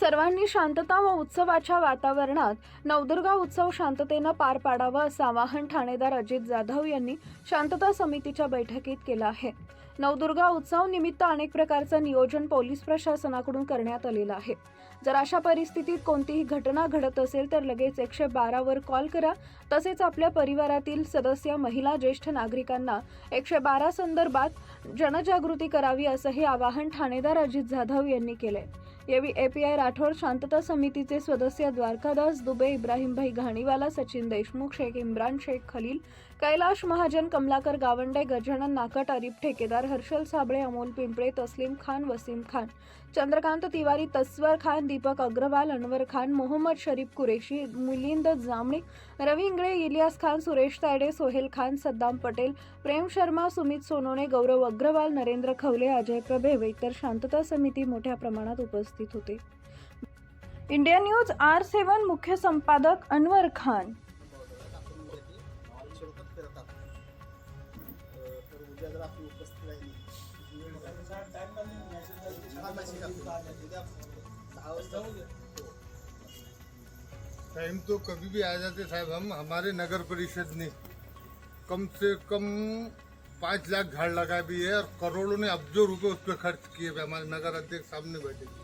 सर्वांनी शांतता व उत्सवाच्या वातावरणात नवदुर्गा उत्सव शांततेनं पार पाडावा असं आवाहन ठाणेदार अजित जाधव यांनी शांतता समितीच्या बैठकीत केलं आहे. नवदुर्गा उत्सव निमित्त अनेक प्रकारचं नियोजन पोलीस प्रशासनाकडून करण्यात आलेलं आहे. जर अशा परिस्थितीत कोणतीही घटना घडत असेल तर लगेच एकशे बारावर कॉल करा. तसेच आपल्या परिवारातील सदस्य महिला ज्येष्ठ नागरिकांना एकशे बारा संदर्भात जनजागृती करावी असंही आवाहन ठाणेदार अजित जाधव यांनी केलंय. यावेळी एपीआय राठोड शांतता समितीचे सदस्य द्वारकादास दुबे इब्राहिमभाई घाणीवाला सचिन देशमुख शेख इम्रान शेख खलील कैलाश महाजन कमलाकर गावंडे गजानन नाकट अरिफ ठेकेदार हर्षल साबळे अमोल पिंपळे तस्लीम खान वसीम खान चंद्रकांत तिवारी तस्वर खान दीपक अग्रवाल अनवर खान मोहम्मद शरीफ कुरेशी मिलिंद जामणे रवी इंगळे इलियास खान सुरेश तायडे सोहेल खान सद्दाम पटेल प्रेम शर्मा सुमित सोनोने गौरव अग्रवाल नरेंद्र खवले अजय प्रभे व इतर शांतता समिती मोठ्या प्रमाणात उपस्थित होते. इंडिया न्यूज आर सेवन मुख्य संपादक अनवर खान. टाइम तो कभी भी आ जाते साहब हम हमारे नगर परिषद ने कम से कम पाँच लाख झाड़ लगाए भी है और करोड़ों ने अब्जो रुपए उस पर खर्च किए हुए हमारे नगर अध्यक्ष सामने बैठे